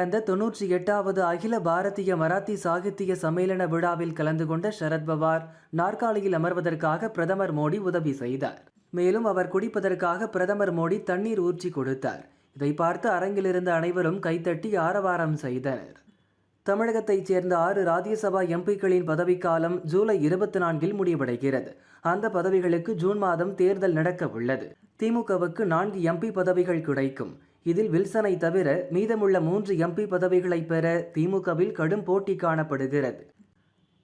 நடந்த தொன்னூற்றி எட்டாவது அகில பாரதிய மராத்தி சாகித்ய சம்மேளன விழாவில் கலந்து கொண்ட சரத்பவார் நாற்காலியில் அமர்வதற்காக பிரதமர் மோடி உதவி செய்தார். மேலும் அவர் குடிப்பதற்காக பிரதமர் மோடி தண்ணீர் ஊற்றி கொடுத்தார். இதை பார்த்து அரங்கிலிருந்த அனைவரும் கைத்தட்டி ஆரவாரம் செய்தனர். தமிழகத்தைச் சேர்ந்த ஆறு ராஜ்யசபா எம்பிக்களின் பதவிக்காலம் ஜூலை இருபத்தி நான்கில் முடிவடைகிறது. அந்த பதவிகளுக்கு ஜூன் மாதம் தேர்தல் நடக்க உள்ளது. திமுகவுக்கு நான்கு எம்பி பதவிகள் கிடைக்கும். இதில் வில்சனை தவிர மீதமுள்ள மூன்று எம்பி பதவிகளை பெற திமுகவில் கடும் போட்டி காணப்படுகிறது.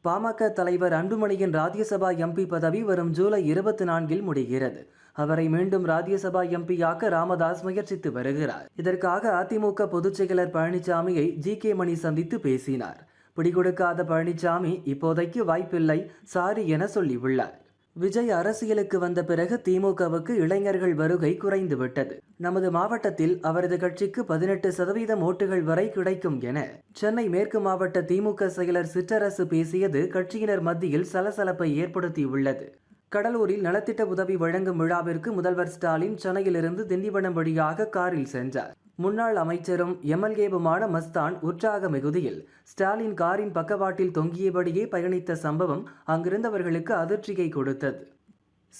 பாமக தலைவர் அன்புமணியின் ராஜ்யசபா எம்பி பதவி வரும் ஜூலை இருபத்தி நான்கில் முடிகிறது. அவரை மீண்டும் ராஜ்யசபா எம்பியாக்க ராமதாஸ் முயற்சித்து வருகிறார். இதற்காக அதிமுக பொதுச் செயலர் பழனிசாமியை ஜி கே மணி சந்தித்து பேசினார். பிடிகொடுக்காத பழனிசாமி இப்போதைக்கு வாய்ப்பில்லை சாரி என சொல்லியுள்ளார். விஜய் அரசியலுக்கு வந்த பிறகு திமுகவுக்கு இளைஞர்கள் வருகை குறைந்துவிட்டது. நமது மாவட்டத்தில் அவரது கட்சிக்கு பதினெட்டு சதவீதம் ஓட்டுகள் வரை கிடைக்கும் என சென்னை மேற்கு மாவட்ட திமுக செயலர் சிற்றரசு பேசியது கட்சியினர் மத்தியில் சலசலப்பை ஏற்படுத்தியுள்ளது. கடலூரில் நலத்திட்ட உதவி வழங்கும் விழாவிற்கு முதல்வர் ஸ்டாலின் சென்னையிலிருந்து திண்டிவனம் வழியாக காரில் சென்றார். முன்னாள் அமைச்சரும் எம்எல்ஏவுமான மஸ்தான் உற்சாக மிகுதியில் ஸ்டாலின் காரின் பக்கவாட்டில் தொங்கியபடியே பயணித்த சம்பவம் அங்கிருந்தவர்களுக்கு அதிர்ச்சியை கொடுத்தது.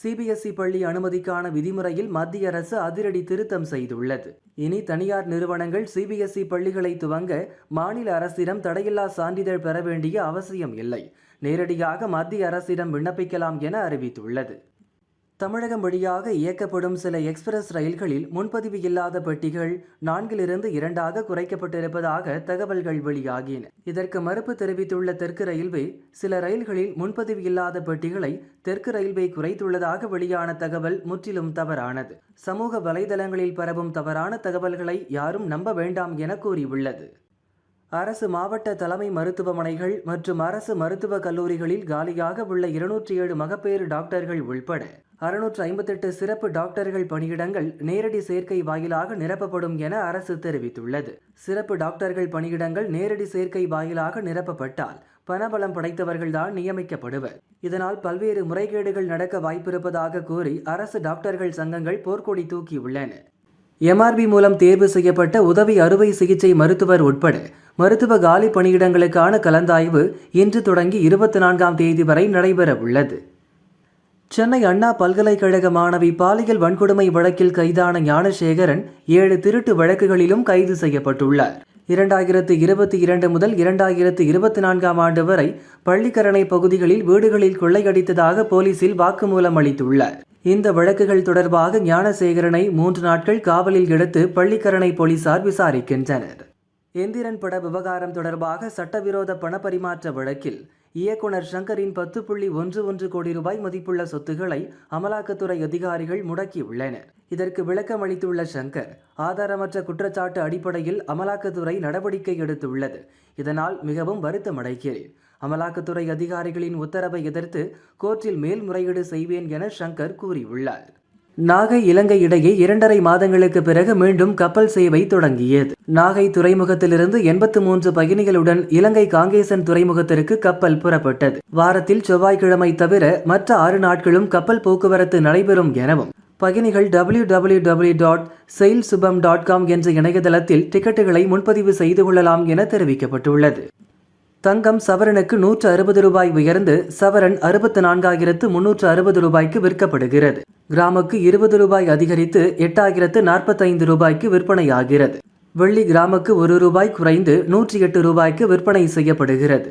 சிபிஎஸ்இ பள்ளி அனுமதிக்கான விதிமுறையில் மத்திய அரசு அதிரடி திருத்தம் செய்துள்ளது. இனி தனியார் நிறுவனங்கள் சிபிஎஸ்இ பள்ளிகளை துவங்க மாநில அரசிடம் தடையில்லா சான்றிதழ் பெற வேண்டிய அவசியம் இல்லை. நேரடியாக மத்திய அரசிடம் விண்ணப்பிக்கலாம் என அறிவித்துள்ளது. தமிழகம் வழியாக இயக்கப்படும் சில எக்ஸ்பிரஸ் ரயில்களில் முன்பதிவு இல்லாத பெட்டிகள் நான்கிலிருந்து இரண்டாக குறைக்கப்பட்டிருப்பதாக தகவல்கள் வெளியாகின. இதற்கு மறுப்பு தெரிவித்துள்ள தெற்கு ரயில்வே சில ரயில்களில் முன்பதிவு இல்லாத பெட்டிகளை தெற்கு ரயில்வே குறைத்துள்ளதாக வெளியான தகவல் முற்றிலும் தவறானது. சமூக வலைதளங்களில் பரவும் தவறான தகவல்களை யாரும் நம்ப வேண்டாம் என கூறியுள்ளது. அரசு மாவட்ட தலைமை மருத்துவமனைகள் மற்றும் அரசு மருத்துவக் கல்லூரிகளில் காலியாக உள்ள இருநூற்றி ஏழு மகப்பேறு டாக்டர்கள் உள்பட அறுநூற்று ஐம்பத்தெட்டு சிறப்பு டாக்டர்கள் பணியிடங்கள் நேரடி சேர்க்கை வாயிலாக நிரப்பப்படும் என அரசு தெரிவித்துள்ளது. சிறப்பு டாக்டர்கள் பணியிடங்கள் நேரடி சேர்க்கை வாயிலாக நிரப்பப்பட்டால் பணபலம் படைத்தவர்கள்தான் நியமிக்கப்படுவர். இதனால் பல்வேறு முறைகேடுகள் நடக்க வாய்ப்பிருப்பதாக கூறி அரசு டாக்டர்கள் சங்கங்கள் போர்க்கொடி தூக்கியுள்ளன. எம்ஆர்பி மூலம் தேர்வு செய்யப்பட்ட உதவி அறுவை சிகிச்சை மருத்துவர் உட்பட மருத்துவ காலி பணியிடங்களுக்கான கலந்தாய்வு இன்று தொடங்கி இருபத்தி நான்காம் தேதி வரை நடைபெற உள்ளது. சென்னை அண்ணா பல்கலைக்கழக மாணவி பாலியல் வன்கொடுமை வழக்கில் கைதான ஞானசேகரன் ஏழு திருட்டு வழக்குகளிலும் கைது செய்யப்பட்டுள்ளார். இரண்டாயிரத்து இருபத்தி இரண்டு முதல் இரண்டாயிரத்து இருபத்தி நான்காம் ஆண்டு வரை பள்ளிக்கரணை பகுதிகளில் வீடுகளில் கொள்ளையடித்ததாக போலீசில் வாக்குமூலம் அளித்துள்ளார். இந்த வழக்குகள் தொடர்பாக ஞானசேகரனை மூன்று நாட்கள் காவலில் எடுத்து பள்ளிக்கரணை போலீசார் விசாரிக்கின்றனர். எந்திரன் பட விவகாரம் தொடர்பாக சட்டவிரோத பணப்பரிமாற்ற வழக்கில் இயக்குனர் சங்கரின் பத்து புள்ளி ஒன்று ஒன்று கோடி ரூபாய் மதிப்புள்ள சொத்துக்களை அமலாக்கத்துறை அதிகாரிகள் முடக்கியுள்ளனர். இதற்கு விளக்கம் அளித்துள்ள சங்கர் ஆதாரமற்ற குற்றச்சாட்டு அடிப்படையில் அமலாக்கத்துறை நடவடிக்கை எடுத்துள்ளது. இதனால் மிகவும் வருத்தமடைகிறேன். அமலாக்கத்துறை அதிகாரிகளின் உத்தரவை எதிர்த்து கோர்ட்டில் மேல்முறையீடு செய்வேன் என சங்கர் கூறியுள்ளார். நாகை இலங்கை இடையே இரண்டரை மாதங்களுக்கு பிறகு மீண்டும் கப்பல் சேவை தொடங்கியது. நாகை துறைமுகத்திலிருந்து எண்பத்து மூன்று பயணிகளுடன் இலங்கை காங்கேசன் துறைமுகத்திற்கு கப்பல் புறப்பட்டது. வாரத்தில் செவ்வாய்க்கிழமை தவிர மற்ற ஆறு நாட்களும் கப்பல் போக்குவரத்து நடைபெறும் எனவும் பயணிகள் W W W dot sail Subham dot com என்ற இணையதளத்தில் டிக்கெட்டுகளை முன்பதிவு செய்து கொள்ளலாம் என தெரிவிக்கப்பட்டுள்ளது. தங்கம் சவரனுக்கு நூற்று அறுபது ரூபாய் உயர்ந்து சவரன் அறுபத்து நான்காயிரத்து முன்னூற்று அறுபது ரூபாய்க்கு விற்கப்படுகிறது. கிராமுக்கு இருபது ரூபாய் அதிகரித்து எட்டாயிரத்து நாற்பத்தைந்து ரூபாய்க்கு விற்பனையாகிறது. வெள்ளி கிராமுக்கு ஒரு ரூபாய் குறைந்து நூற்றி எட்டு ரூபாய்க்கு விற்பனை செய்யப்படுகிறது.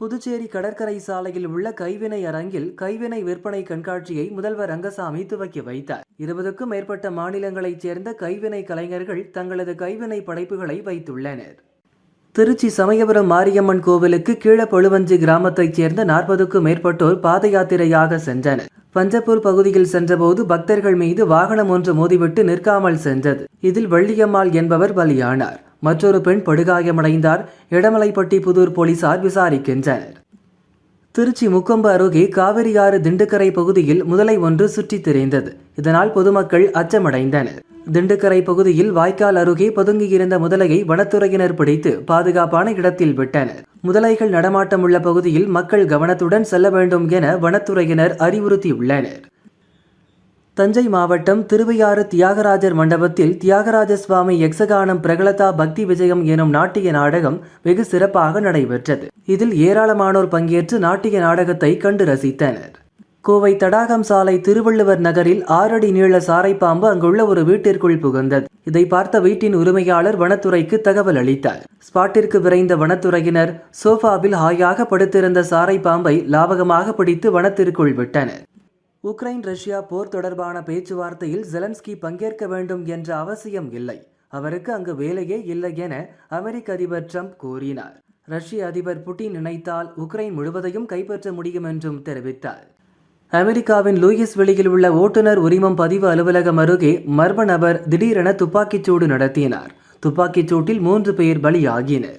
புதுச்சேரி கடற்கரை சாலையில் உள்ள கைவினை அரங்கில் கைவினை விற்பனை கண்காட்சியை முதல்வர் ரங்கசாமி துவக்கி வைத்தார். இருபதுக்கும் மேற்பட்ட மாநிலங்களைச் சேர்ந்த கைவினை கலைஞர்கள் தங்களது கைவினை படைப்புகளை வைத்துள்ளனர். திருச்சி சமயபுரம் மாரியம்மன் கோவிலுக்கு கீழப்பழுவஞ்சி கிராமத்தைச் சேர்ந்த நாற்பதுக்கும் மேற்பட்டோர் பாத யாத்திரையாக சென்றனர். பஞ்சப்பூர் பகுதியில் சென்றபோது பக்தர்கள் மீது வாகனம் ஒன்று மோதிவிட்டு நிற்காமல் சென்றது. இதில் வள்ளியம்மாள் என்பவர் பலியானார். மற்றொரு பெண் படுகாயமடைந்தார். இடமலைப்பட்டி புதூர் போலீசார் விசாரிக்கின்றனர். திருச்சி முக்கொம்பு அருகே காவிரியாறு திண்டுக்கரை பகுதியில் முதலை ஒன்று சுற்றித் திரிந்தது. இதனால் பொதுமக்கள் அச்சமடைந்தனர். திண்டுக்கரை பகுதியில் வாய்க்கால் அருகே பதுங்கியிருந்த முதலையை வனத்துறையினர் பிடித்து பாதுகாப்பான இடத்தில் விட்டனர். முதலைகள் நடமாட்டம் உள்ள பகுதியில் மக்கள் கவனத்துடன் செல்ல வேண்டும் என வனத்துறையினர் அறிவுறுத்தியுள்ளனர். தஞ்சை மாவட்டம் திருவையாறு தியாகராஜர் மண்டபத்தில் தியாகராஜ சுவாமி யக்ஷகானம் பிரகலதா பக்தி விஜயம் எனும் நாட்டிய நாடகம் வெகு சிறப்பாக நடைபெற்றது. இதில் ஏராளமானோர் பங்கேற்று நாட்டிய நாடகத்தை கண்டு ரசித்தனர். கோவை தடாகம் சாலை திருவள்ளுவர் நகரில் ஆறடி நீள சாரைப்பாம்பு அங்குள்ள ஒரு வீட்டிற்குள் புகுந்தது. இதை பார்த்த வீட்டின் உரிமையாளர் வனத்துறைக்கு தகவல் அளித்தார். ஸ்பாட்டிற்கு விரைந்த வனத்துறையினர் சோஃபாவில் ஹாயாக படுத்திருந்த சாரைப்பாம்பை லாவகமாக பிடித்து வனத்திற்குள் விட்டனர். உக்ரைன் ரஷ்யா போர் தொடர்பான பேச்சுவார்த்தையில் ஜெலன்ஸ்கி பங்கேற்க வேண்டும் என்ற அவசியம் இல்லை. அவருக்கு அங்கு வேலையே இல்லை என அமெரிக்க அதிபர் ட்ரம்ப் கூறினார். ரஷ்ய அதிபர் புட்டின் நினைத்தால் உக்ரைன் முழுவதையும் கைப்பற்ற முடியும் என்றும் தெரிவித்தார். அமெரிக்காவின் லூயிஸ் வெளியில் உள்ள ஓட்டுநர் உரிமம் பதிவு அலுவலகம் அருகே மர்ம நபர் திடீரென துப்பாக்கிச்சூடு நடத்தினார். துப்பாக்கிச் சூட்டில் மூன்று பேர் பலியாகினர்.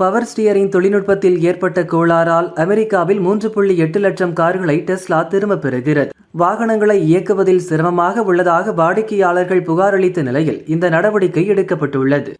பவர் ஸ்டியரிங் தொழில்நுட்பத்தில் ஏற்பட்ட கோளாறால் அமெரிக்காவில் மூன்று புள்ளி எட்டு லட்சம் கார்களை டெஸ்லா திரும்பப் பெறுகிறது. வாகனங்களை இயக்குவதில் சிரமமாக உள்ளதாக வாடிக்கையாளர்கள் புகாரளித்த நிலையில் இந்த நடவடிக்கை எடுக்கப்பட்டுள்ளது.